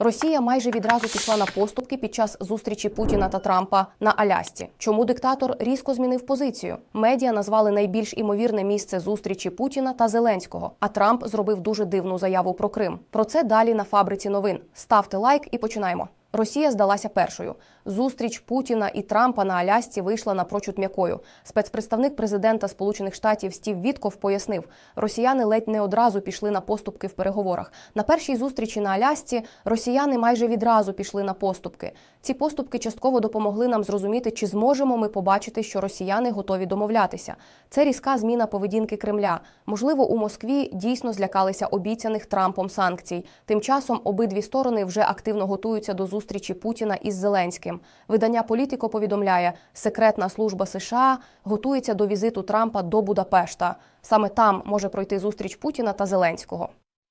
Росія майже відразу пішла на поступки під час зустрічі Путіна та Трампа на Алясці. Чому диктатор різко змінив позицію? Медіа назвали найбільш імовірне місце зустрічі Путіна та Зеленського. А Трамп зробив дуже дивну заяву про Крим. Про це далі на фабриці новин. Ставте лайк і починаємо. Росія здалася першою. Зустріч Путіна і Трампа на Алясці вийшла напрочуд м'якою. Спецпредставник президента Сполучених Штатів Стів Вітков пояснив, росіяни ледь не одразу пішли на поступки в переговорах. На першій зустрічі на Алясці росіяни майже відразу пішли на поступки. Ці поступки частково допомогли нам зрозуміти, чи зможемо ми побачити, що росіяни готові домовлятися. Це різка зміна поведінки Кремля. Можливо, у Москві дійсно злякалися обіцяних Трампом санкцій. Тим часом обидві сторони вже активно готуються до зустрічі Путіна із Зеленським. Видання Політико повідомляє, секретна служба США готується до візиту Трампа до Будапешта. Саме там може пройти зустріч Путіна та Зеленського.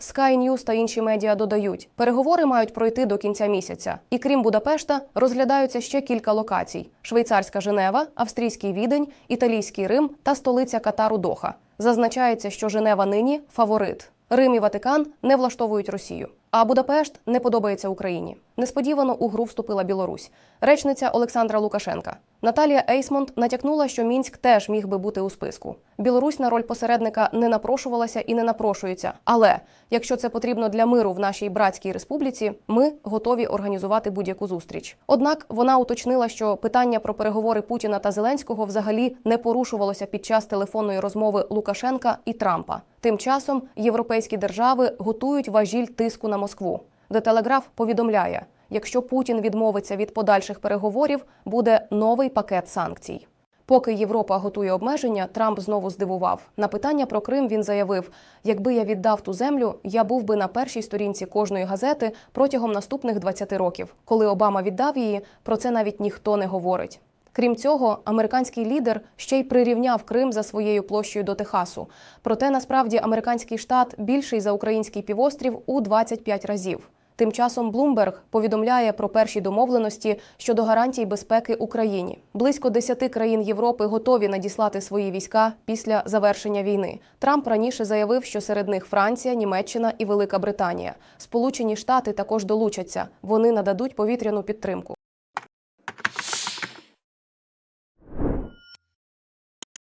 Sky News та інші медіа додають, переговори мають пройти до кінця місяця. І крім Будапешта, розглядаються ще кілька локацій: швейцарська Женева, австрійський Відень, італійський Рим та столиця Катару Доха. Зазначається, що Женева нині фаворит. Рим і Ватикан не влаштовують Росію. А Будапешт не подобається Україні. Несподівано у гру вступила Білорусь. Речниця Олександра Лукашенка. Наталія Ейсмонт натякнула, що Мінськ теж міг би бути у списку. Білорусь на роль посередника не напрошувалася і не напрошується. Але якщо це потрібно для миру в нашій братській республіці, ми готові організувати будь-яку зустріч. Однак вона уточнила, що питання про переговори Путіна та Зеленського взагалі не порушувалося під час телефонної розмови Лукашенка і Трампа. Тим часом європейські держави готують важіль тиску на Москву. Де Телеграф повідомляє, якщо Путін відмовиться від подальших переговорів, буде новий пакет санкцій. Поки Європа готує обмеження, Трамп знову здивував. На питання про Крим він заявив: якби я віддав ту землю, я був би на першій сторінці кожної газети протягом наступних 20 років. Коли Обама віддав її, про це навіть ніхто не говорить. Крім цього, американський лідер ще й прирівняв Крим за своєю площею до Техасу. Проте насправді американський штат більший за український півострів у 25 разів. Тим часом Блумберг повідомляє про перші домовленості щодо гарантій безпеки Україні. Близько 10 країн Європи готові надіслати свої війська після завершення війни. Трамп раніше заявив, що серед них Франція, Німеччина і Велика Британія. Сполучені Штати також долучаться. Вони нададуть повітряну підтримку.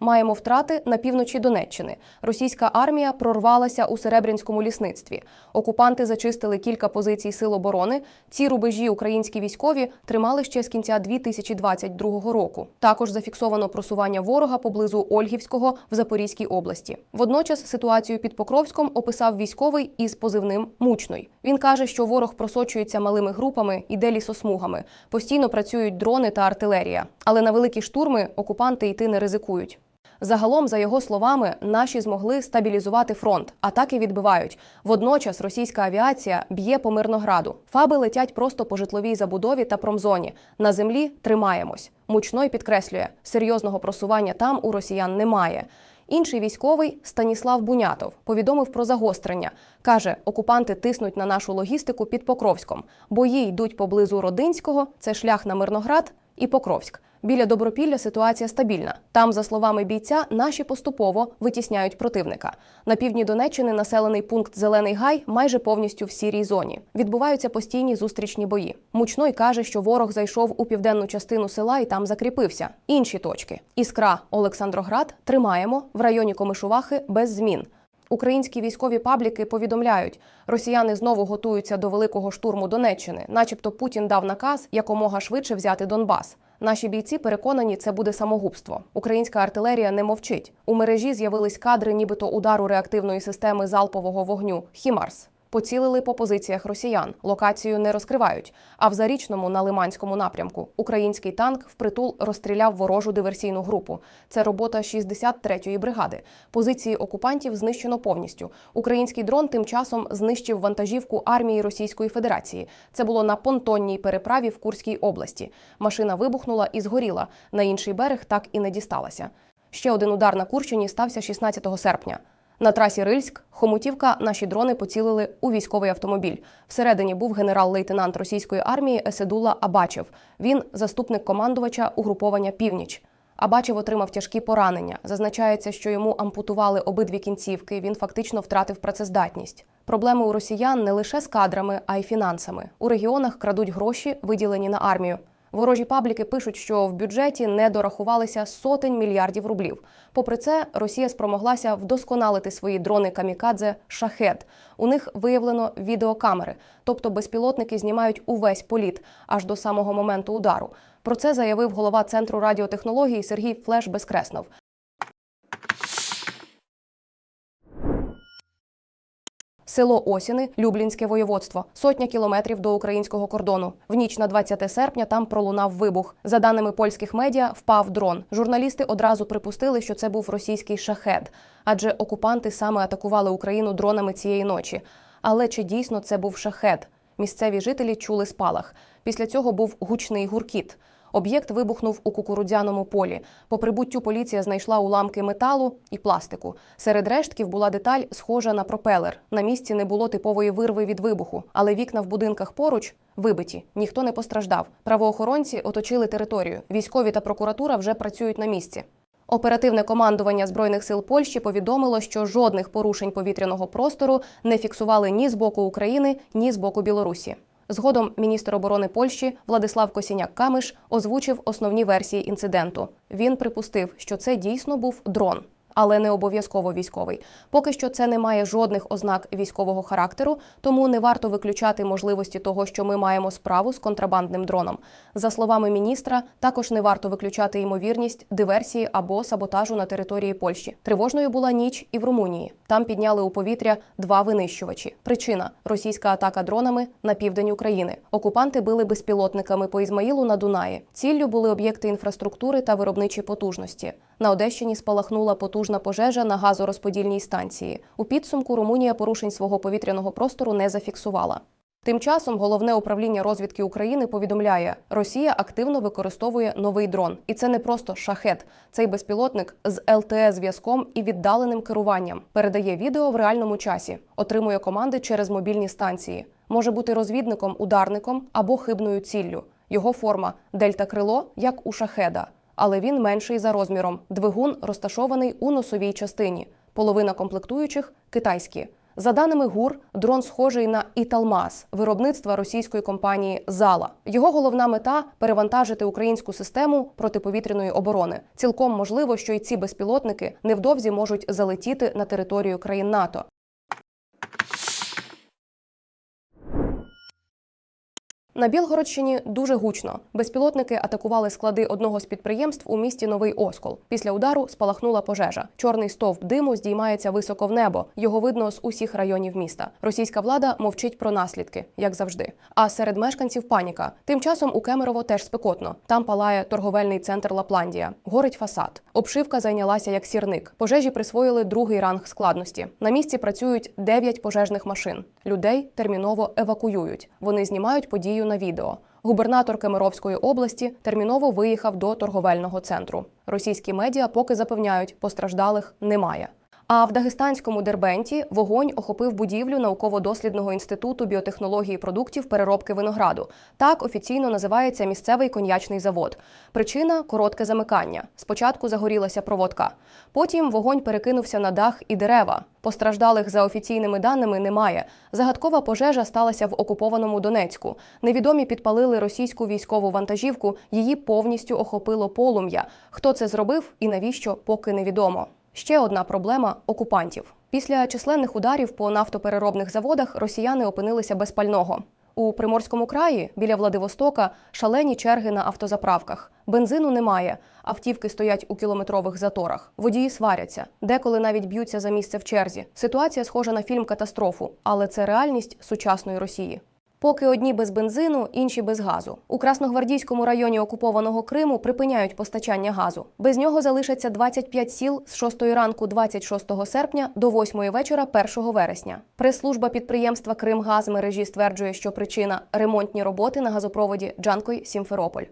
Маємо втрати на півночі Донеччини. Російська армія прорвалася у Серебрянському лісництві. Окупанти зачистили кілька позицій сил оборони. Ці рубежі українські військові тримали ще з кінця 2022 року. Також зафіксовано просування ворога поблизу Ольгівського в Запорізькій області. Водночас ситуацію під Покровськом описав військовий із позивним Мучной. Він каже, що ворог просочується малими групами, іде лісосмугами. Постійно працюють дрони та артилерія. Але на великі штурми окупанти йти не ризикують. Загалом, за його словами, наші змогли стабілізувати фронт. Атаки відбивають. Водночас російська авіація б'є по Мирнограду. Фаби летять просто по житловій забудові та промзоні. На землі тримаємось. Мучной підкреслює, серйозного просування там у росіян немає. Інший військовий Станіслав Бунятов повідомив про загострення. Каже, окупанти тиснуть на нашу логістику під Покровськом. Бої йдуть поблизу Родинського, це шлях на Мирноград і Покровськ. Біля Добропілля ситуація стабільна. Там, за словами бійця, наші поступово витісняють противника. На півдні Донеччини населений пункт Зелений Гай майже повністю в сірій зоні. Відбуваються постійні зустрічні бої. Мучной каже, що ворог зайшов у південну частину села і там закріпився. Інші точки: Іскра, Олександроград тримаємо в районі Комишувахи без змін. Українські військові пабліки повідомляють, росіяни знову готуються до великого штурму Донеччини, начебто Путін дав наказ якомога швидше взяти Донбас. Наші бійці переконані, це буде самогубство. Українська артилерія не мовчить. У мережі з'явились кадри, нібито удару реактивної системи залпового вогню Хімарс. Поцілили по позиціях росіян. Локацію не розкривають. А в зарічному на Лиманському напрямку український танк впритул розстріляв ворожу диверсійну групу. Це робота 63-ї бригади. Позиції окупантів знищено повністю. Український дрон тим часом знищив вантажівку армії Російської Федерації. Це було на понтонній переправі в Курській області. Машина вибухнула і згоріла. На інший берег так і не дісталася. Ще один удар на Курщині стався 16 серпня. На трасі Рильськ, Хомутівка, наші дрони поцілили у військовий автомобіль. Всередині був генерал-лейтенант російської армії Еседула Абачев. Він заступник командувача угруповання Північ. Абачев отримав тяжкі поранення. Зазначається, що йому ампутували обидві кінцівки. Він фактично втратив працездатність. Проблеми у росіян не лише з кадрами, а й фінансами. У регіонах крадуть гроші, виділені на армію. Ворожі пабліки пишуть, що в бюджеті не дорахувалися сотень мільярдів рублів. Попри це, Росія спромоглася вдосконалити свої дрони камікадзе шахет. У них виявлено відеокамери, тобто безпілотники знімають увесь політ аж до самого моменту удару. Про це заявив голова центру радіотехнологій Сергій Флеш Безкреснов. Село Осіни, Люблінське воєводство, сотня кілометрів до українського кордону. В ніч на 20 серпня там пролунав вибух. За даними польських медіа, впав дрон. Журналісти одразу припустили, що це був російський шахет, адже окупанти саме атакували Україну дронами цієї ночі. Але чи дійсно це був шахет? Місцеві жителі чули спалах. Після цього був гучний гуркіт. Об'єкт вибухнув у кукурудзяному полі. По прибуттю поліція знайшла уламки металу і пластику. Серед рештків була деталь, схожа на пропелер. На місці не було типової вирви від вибуху, але вікна в будинках поруч вибиті. Ніхто не постраждав. Правоохоронці оточили територію. Військові та прокуратура вже працюють на місці. Оперативне командування збройних сил Польщі повідомило, що жодних порушень повітряного простору не фіксували ні з боку України, ні з боку Білорусі. Згодом міністр оборони Польщі Владислав Косіняк Камиш озвучив основні версії інциденту. Він припустив, що це дійсно був дрон, але не обов'язково військовий. Поки що це не має жодних ознак військового характеру, тому не варто виключати можливості того, що ми маємо справу з контрабандним дроном. За словами міністра, також не варто виключати ймовірність диверсії або саботажу на території Польщі. Тривожною була ніч і в Румунії. Там підняли у повітря два винищувачі. Причина російська атака дронами на південь України. Окупанти били безпілотниками по Ізмаїлу на Дунаї. Ціллю були об'єкти інфраструктури та виробничі потужності. На Одещині спалахнула потужна пожежа на газорозподільній станції. У підсумку Румунія порушень свого повітряного простору не зафіксувала. Тим часом головне управління розвідки України повідомляє, Росія активно використовує новий дрон, і це не просто шахет. Цей безпілотник з lte зв'язком і віддаленим керуванням передає відео в реальному часі, отримує команди через мобільні станції. Може бути розвідником, ударником або хибною ціллю. Його форма дельта крило, як у шахеда, але він менший за розміром. Двигун розташований у носовій частині. Половина комплектуючих китайські. За даними ГУР, дрон схожий на Італмаз виробництва російської компанії Зала. Його головна мета перевантажити українську систему протиповітряної оборони. Цілком можливо, що й ці безпілотники невдовзі можуть залетіти на територію країн НАТО. На Білгородщині дуже гучно. Безпілотники атакували склади одного з підприємств у місті Новий Оскол. Після удару спалахнула пожежа. Чорний стовп диму здіймається високо в небо. Його видно з усіх районів міста. Російська влада мовчить про наслідки, як завжди. А серед мешканців паніка. Тим часом у Кемерово теж спекотно. Там палає торговельний центр Лапландія. Горить фасад. Обшивка зайнялася як сірник. Пожежі присвоїли другий ранг складності. На місці працюють 9 пожежних машин. Людей терміново евакуюють. Вони знімають подію на відео. Губернатор Кемеровської області терміново виїхав до торговельного центру. Російські медіа поки запевняють, постраждалих немає. А в Дагестанському Дербенті вогонь охопив будівлю науково-дослідного інституту біотехнології продуктів переробки винограду. Так офіційно називається місцевий коньячний завод. Причина коротке замикання. Спочатку загорілася проводка. Потім вогонь перекинувся на дах і дерева. Постраждалих за офіційними даними немає. Загадкова пожежа сталася в окупованому Донецьку. Невідомі підпалили російську військову вантажівку. Її повністю охопило полум'я. Хто це зробив і навіщо, поки невідомо. Ще одна проблема окупантів. Після численних ударів по нафтопереробних заводах росіяни опинилися без пального. У Приморському краї біля Владивостока шалені черги на автозаправках. Бензину немає, автівки стоять у кілометрових заторах. Водії сваряться, деколи навіть б'ються за місце в черзі. Ситуація схожа на фільм Катастрофу, але це реальність сучасної Росії. Поки одні без бензину, інші без газу. У Красногвардійському районі окупованого Криму припиняють постачання газу. Без нього залишаться 25 сіл з 6 ранку 26 серпня до 8 вечора 1 вересня. Прес-служба підприємства Кримгаз мережі стверджує, що причина ремонтні роботи на газопроводі Джанкой Сімферополь.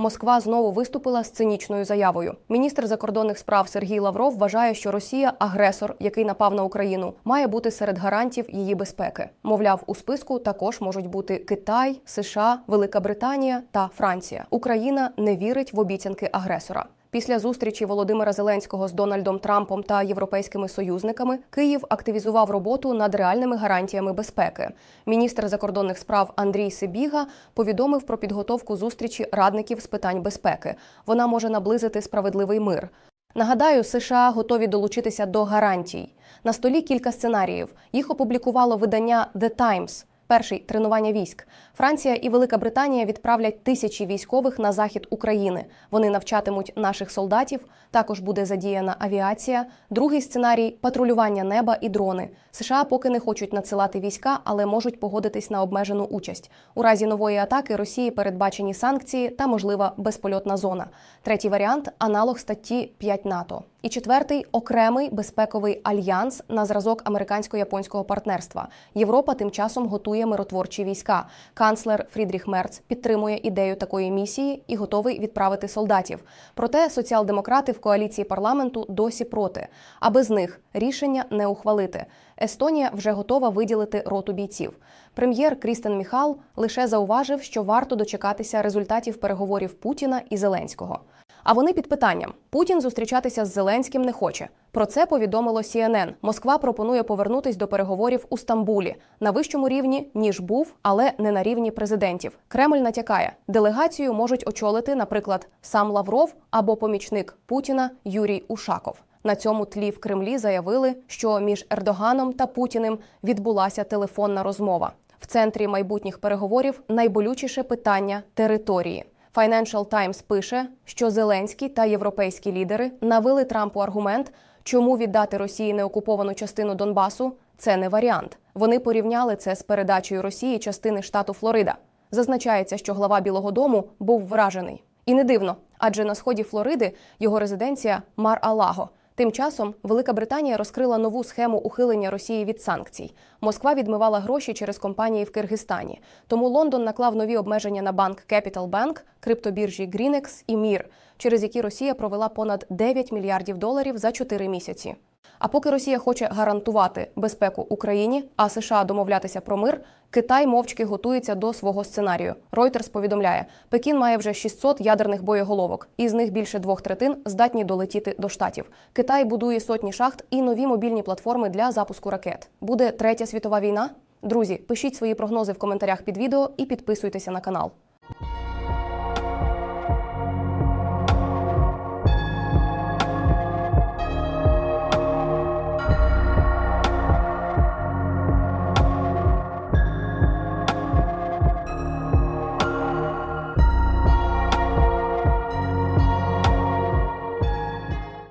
Москва знову виступила з цинічною заявою. Міністр закордонних справ Сергій Лавров вважає, що Росія агресор, який напав на Україну, має бути серед гарантів її безпеки. Мовляв, у списку також можуть бути Китай, США, Велика Британія та Франція. Україна не вірить в обіцянки агресора. Після зустрічі Володимира Зеленського з Дональдом Трампом та європейськими союзниками Київ активізував роботу над реальними гарантіями безпеки. Міністр закордонних справ Андрій Сибіга повідомив про підготовку зустрічі радників з питань безпеки. Вона може наблизити справедливий мир. Нагадаю, США готові долучитися до гарантій. На столі кілька сценаріїв. Їх опублікувало видання The Times. Перший тренування військ. Франція і Велика Британія відправлять тисячі військових на захід України. Вони навчатимуть наших солдатів. Також буде задіяна авіація. Другий сценарій патрулювання неба і дрони. США поки не хочуть надсилати війська, але можуть погодитись на обмежену участь. У разі нової атаки Росії передбачені санкції та можлива безпольотна зона. Третій варіант аналог статті 5 НАТО. І четвертий окремий безпековий альянс на зразок американсько-японського партнерства. Європа тим часом готує миротворчі війська. Канцлер Фрідріх Мерц підтримує ідею такої місії і готовий відправити солдатів. Проте соціал-демократи в коаліції парламенту досі проти. А без них рішення не ухвалити. Естонія вже готова виділити роту бійців. Прем'єр Крістен Міхал лише зауважив, що варто дочекатися результатів переговорів Путіна і Зеленського. А вони під питанням: Путін зустрічатися з Зеленським не хоче. Про це повідомило CNN. Москва пропонує повернутись до переговорів у Стамбулі на вищому рівні ніж був, але не на рівні президентів. Кремль натякає, делегацію можуть очолити, наприклад, сам Лавров або помічник Путіна Юрій Ушаков. На цьому тлі в Кремлі заявили, що між Ердоганом та Путіним відбулася телефонна розмова. В центрі майбутніх переговорів найболючіше питання території. Financial Times пише, що Зеленський та європейські лідери навели Трампу аргумент, чому віддати Росії неокуповану частину Донбасу це не варіант. Вони порівняли це з передачею Росії частини штату Флорида. Зазначається, що глава Білого Дому був вражений. І не дивно, адже на сході Флориди його резиденція Мар-Алаго. Тим часом Велика Британія розкрила нову схему ухилення Росії від санкцій. Москва відмивала гроші через компанії в Киргизстані. Тому Лондон наклав нові обмеження на банк Capital Bank, криптобіржі Greenex і Мір, через які Росія провела понад 9 мільярдів доларів за 4 місяці. А поки Росія хоче гарантувати безпеку Україні, а США домовлятися про мир, Китай мовчки готується до свого сценарію. Reuters повідомляє, Пекін має вже 600 ядерних боєголовок, із них більше двох третин здатні долетіти до штатів. Китай будує сотні шахт і нові мобільні платформи для запуску ракет. Буде третя світова війна. Друзі, пишіть свої прогнози в коментарях під відео і підписуйтеся на канал.